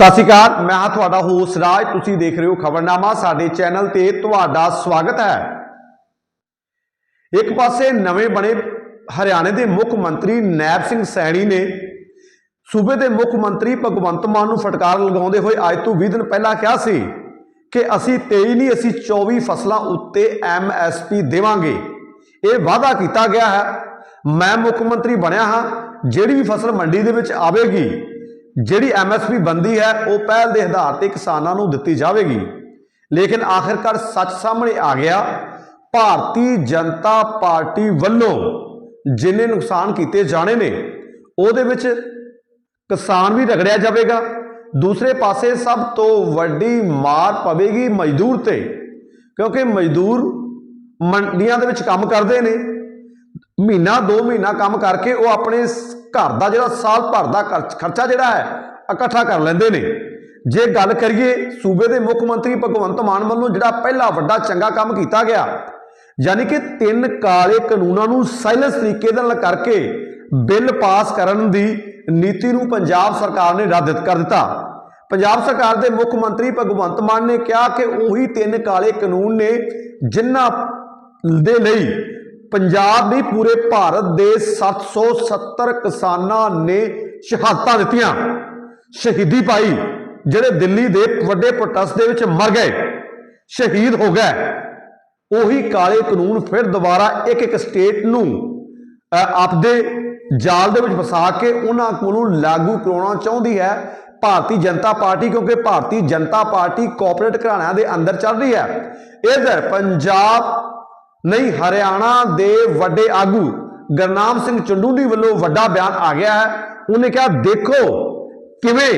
ਸਤਿ ਸ਼੍ਰੀ ਅਕਾਲ, ਮੈਂ ਹਾਂ ਤੁਹਾਡਾ ਹੋਸਟ ਰਾਜ, ਤੁਸੀਂ ਦੇਖ ਰਹੇ ਹੋ ਖਬਰਨਾਮਾ, ਸਾਡੇ ਚੈਨਲ ਤੇ ਤੁਹਾਡਾ ਸਵਾਗਤ ਹੈ। ਇੱਕ ਪਾਸੇ ਨਵੇਂ ਬਣੇ ਹਰਿਆਣੇ ਦੇ ਮੁੱਖ ਮੰਤਰੀ ਨੈਬ ਸਿੰਘ ਸੈਣੀ ਨੇ ਸੂਬੇ ਦੇ ਮੁੱਖ ਮੰਤਰੀ ਭਗਵੰਤ ਮਾਨ ਨੂੰ ਫਟਕਾਰ ਲਗਾਉਂਦੇ ਹੋਏ ਅੱਜ ਤੋਂ 20 ਦਿਨ ਪਹਿਲਾਂ ਕਿਹਾ ਸੀ ਕਿ ਅਸੀਂ 23 ਨਹੀਂ, ਅਸੀਂ 24 ਫਸਲਾਂ ਉੱਤੇ ਐਮਐਸਪੀ ਦੇਵਾਂਗੇ। ਇਹ ਵਾਅਦਾ ਕੀਤਾ ਗਿਆ ਹੈ। ਮੈਂ ਮੁੱਖ ਮੰਤਰੀ ਬਣਿਆ ਹਾਂ, ਜਿਹੜੀ ਵੀ ਫਸਲ ਮੰਡੀ ਦੇ ਵਿੱਚ ਆਵੇਗੀ ਜਿਹੜੀ ਐਮਐਸਪੀ ਬੰਦੀ ਹੈ, ਉਹ ਪਹਿਲ ਦੇ ਆਧਾਰ ਤੇ ਕਿਸਾਨਾਂ ਨੂੰ ਦਿੱਤੀ ਜਾਵੇਗੀ। ਲੇਕਿਨ ਆਖਿਰਕਾਰ ਸੱਚ ਸਾਹਮਣੇ ਆ ਗਿਆ, ਭਾਰਤੀ ਜਨਤਾ ਪਾਰਟੀ ਵੱਲੋਂ ਜਿੰਨੇ ਨੁਕਸਾਨ ਕੀਤੇ ਜਾਣੇ ਨੇ, ਉਹਦੇ ਵਿੱਚ ਕਿਸਾਨ ਵੀ ਰਗੜਿਆ ਜਾਵੇਗਾ। ਦੂਸਰੇ ਪਾਸੇ ਸਭ ਤੋਂ ਵੱਡੀ ਮਾਰ ਪਵੇਗੀ ਮਜ਼ਦੂਰ ਤੇ, ਕਿਉਂਕਿ ਮਜ਼ਦੂਰ ਮੰਡੀਆਂ ਦੇ ਵਿੱਚ ਕੰਮ ਕਰਦੇ ਨੇ। ਮਹੀਨਾ, ਦੋ ਮਹੀਨਾ ਕੰਮ ਕਰਕੇ ਉਹ ਆਪਣੇ ਘਰ ਦਾ ਜਿਹੜਾ ਸਾਲ ਭਰ ਦਾ ਖਰਚਾ ਜਿਹੜਾ ਹੈ, ਇਕੱਠਾ ਕਰ ਲੈਂਦੇ ਨੇ। ਜੇ ਗੱਲ ਕਰੀਏ ਸੂਬੇ ਦੇ ਮੁੱਖ ਮੰਤਰੀ ਭਗਵੰਤ ਮਾਨ ਵੱਲੋਂ ਜਿਹੜਾ ਪਹਿਲਾ ਵੱਡਾ ਚੰਗਾ ਕੰਮ ਕੀਤਾ ਗਿਆ, ਯਾਨੀ ਕਿ ਤਿੰਨ ਕਾਲੇ ਕਾਨੂੰਨਾਂ ਨੂੰ ਸਾਇਲੈਂਸ ਤਰੀਕੇ ਨਾਲ ਕਰਕੇ ਬਿੱਲ ਪਾਸ ਕਰਨ ਦੀ ਨੀਤੀ ਨੂੰ ਪੰਜਾਬ ਸਰਕਾਰ ਨੇ ਰੱਦ ਕਰ ਦਿੱਤਾ। ਪੰਜਾਬ ਸਰਕਾਰ ਦੇ ਮੁੱਖ ਮੰਤਰੀ ਭਗਵੰਤ ਮਾਨ ਨੇ ਕਿਹਾ ਕਿ ਉਹੀ ਤਿੰਨ ਕਾਲੇ ਕਾਨੂੰਨ ਨੇ ਜਿਨ੍ਹਾਂ ਦੇ ਲਈ ਪੰਜਾਬ ਦੀ ਪੂਰੇ ਭਾਰਤ ਦੇ 770 ਕਿਸਾਨਾਂ ਨੇ ਸ਼ਹਾਦਤਾਂ ਦਿੱਤੀਆਂ। ਸ਼ਹੀਦੀ ਪਾਈ ਜਿਹੜੇ ਦਿੱਲੀ ਦੇ ਵੱਡੇ ਪ੍ਰੋਟੈਸਟ ਦੇ ਵਿੱਚ ਮਰ ਗਏ, ਸ਼ਹੀਦ ਹੋ ਗਏ। ਉਹੀ ਕਾਲੇ ਕਾਨੂੰਨ ਫਿਰ ਦੁਬਾਰਾ ਇੱਕ ਇੱਕ ਸਟੇਟ ਨੂੰ ਆਪਦੇ ਜਾਲ ਦੇ ਵਿੱਚ ਫਸਾ ਕੇ ਉਹਨਾਂ ਕੋਲੋਂ ਲਾਗੂ ਕਰਾਉਣਾ ਚਾਹੁੰਦੀ ਹੈ। ਭਾਰਤੀ ਜਨਤਾ ਪਾਰਟੀ, ਕਿਉਂਕਿ ਭਾਰਤੀ ਜਨਤਾ ਪਾਰਟੀ ਕਾਰਪੋਰੇਟ ਘਰਾਣਿਆਂ ਦੇ ਅੰਦਰ ਚੱਲ ਰਹੀ ਹੈ। ਇਧਰ ਪੰਜਾਬ ਨਹੀਂ, ਹਰਿਆਣਾ ਦੇ ਵੱਡੇ ਆਗੂ ਗਰਨਾਮ ਸਿੰਘ ਚੰਡੂਲੀ ਵੱਲੋਂ ਵੱਡਾ ਬਿਆਨ ਆ ਗਿਆ ਹੈ। ਉਹਨੇ ਕਿਹਾ, ਦੇਖੋ ਕਿਵੇਂ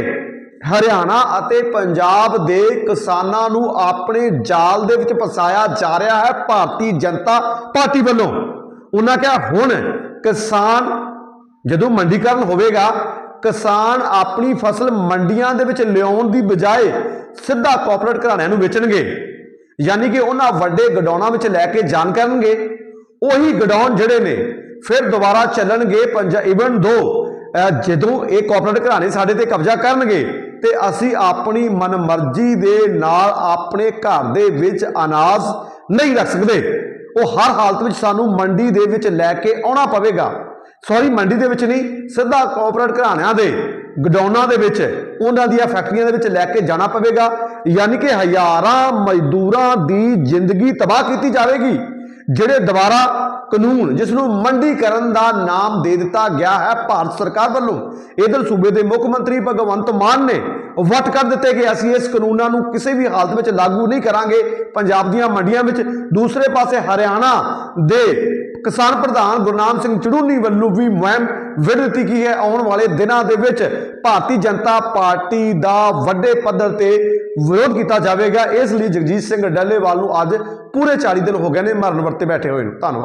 ਹਰਿਆਣਾ ਅਤੇ ਪੰਜਾਬ ਦੇ ਕਿਸਾਨਾਂ ਨੂੰ ਆਪਣੇ ਜਾਲ ਦੇ ਵਿੱਚ ਫਸਾਇਆ ਜਾ ਰਿਹਾ ਹੈ। ਭਾਰਤੀ ਜਨਤਾ ਪਾਰਟੀ ਵੱਲੋਂ ਉਹਨਾਂ ਕਿਹਾ, ਹੁਣ ਕਿਸਾਨ ਜਦੋਂ ਮੰਡੀਕਰਨ ਹੋਵੇਗਾ, ਕਿਸਾਨ ਆਪਣੀ ਫਸਲ ਮੰਡੀਆਂ ਦੇ ਵਿੱਚ ਲਿਆਉਣ ਦੀ ਬਜਾਏ ਸਿੱਧਾ ਕਾਰਪੋਰੇਟ ਘਰਾਣਿਆਂ ਨੂੰ ਵੇਚਣਗੇ। ਯਾਨੀ ਕਿ ਉਹਨਾਂ ਵੱਡੇ ਗਡਾਉਣਾਂ ਵਿੱਚ ਲੈ ਕੇ ਜਾਣ ਕਰਨਗੇ। ਉਹੀ ਗਡਾਉਣ ਜਿਹੜੇ ਨੇ, ਫਿਰ ਦੁਬਾਰਾ ਚੱਲਣਗੇ ਪੰਜਾ ਇਵਨ ਦੋ ਜਦੋਂ ਇਹ ਕਾਰਪੋਰੇਟ ਘਰਾਣੇ ਸਾਡੇ ਤੇ ਕਬਜ਼ਾ ਕਰਨਗੇ, ਤੇ ਅਸੀਂ ਆਪਣੀ ਮਨਮਰਜ਼ੀ ਦੇ ਨਾਲ ਆਪਣੇ ਘਰ ਦੇ ਵਿੱਚ ਅਨਾਜ ਨਹੀਂ ਰੱਖ ਸਕਦੇ। ਉਹ ਹਰ ਹਾਲਤ ਵਿੱਚ ਸਾਨੂੰ ਮੰਡੀ ਦੇ ਵਿੱਚ ਲੈ ਕੇ ਆਉਣਾ ਪਵੇਗਾ। ਸੌਰੀ ਮੰਡੀ ਦੇ ਵਿੱਚ ਨਹੀਂ, ਸਿੱਧਾ ਕਾਰਪੋਰੇਟ ਘਰਾਣਿਆਂ ਦੇ। ਗਡਾਉਣਾਂ ਦੇ ਵਿੱਚ, ਉਹਨਾਂ ਦੀਆਂ ਫੈਕਟਰੀਆਂ ਦੇ ਵਿੱਚ ਲੈ ਕੇ ਜਾਣਾ ਪਵੇਗਾ। ਯਾਨੀ ਕਿ ਹਜ਼ਾਰਾਂ ਮਜ਼ਦੂਰਾਂ ਦੀ ਜ਼ਿੰਦਗੀ ਤਬਾਹ ਕੀਤੀ ਜਾਵੇਗੀ, ਜਿਹੜੇ ਦੁਬਾਰਾ ਕਾਨੂੰਨ ਜਿਸ ਨੂੰ ਮੰਡੀਕਰਨ ਦਾ ਨਾਮ ਦੇ ਦਿੱਤਾ ਗਿਆ ਹੈ ਭਾਰਤ ਸਰਕਾਰ ਵੱਲੋਂ। ਇਧਰ ਸੂਬੇ ਦੇ ਮੁੱਖ ਮੰਤਰੀ ਭਗਵੰਤ ਮਾਨ ਨੇ ਵਟ ਕਰ ਦਿੱਤੇ ਕਿ ਅਸੀਂ ਇਸ ਕਾਨੂੰਨਾਂ ਨੂੰ ਕਿਸੇ ਵੀ ਹਾਲਤ ਵਿੱਚ ਲਾਗੂ ਨਹੀਂ ਕਰਾਂਗੇ। ਪੰਜਾਬ ਦੀਆਂ ਮੰਡੀਆਂ ਵਿੱਚ ਦੂਸਰੇ ਪਾਸੇ ਹਰਿਆਣਾ ਦੇ ਕਿਸਾਨ ਪ੍ਰਧਾਨ ਗੁਰਨਾਮ ਸਿੰਘ ਚੜੂਨੀ ਵੱਲੋਂ ਵੀ ਮੁਹਿੰਮ ਵਿੱਢ ਦਿੱਤੀ ਗਈ ਹੈ? ਆਉਣ ਵਾਲੇ ਦਿਨਾਂ ਦੇ ਵਿੱਚ ਭਾਰਤੀ ਜਨਤਾ ਪਾਰਟੀ ਦਾ ਵੱਡੇ ਪੱਧਰ ਤੇ ਵਿਰੋਧ ਕੀਤਾ ਜਾਵੇਗਾ। ਇਸ ਲਈ ਜਗਜੀਤ ਸਿੰਘ ਡੱਲੇਵਾਲ ਨੂੰ ਅੱਜ ਪੂਰੇ 40 ਦਿਨ ਹੋ ਗਏ ਨੇ ਮਰਨ ਵਰਤੇ ਬੈਠੇ ਹੋਏ ਨੂੰ। ਧੰਨਵਾਦ।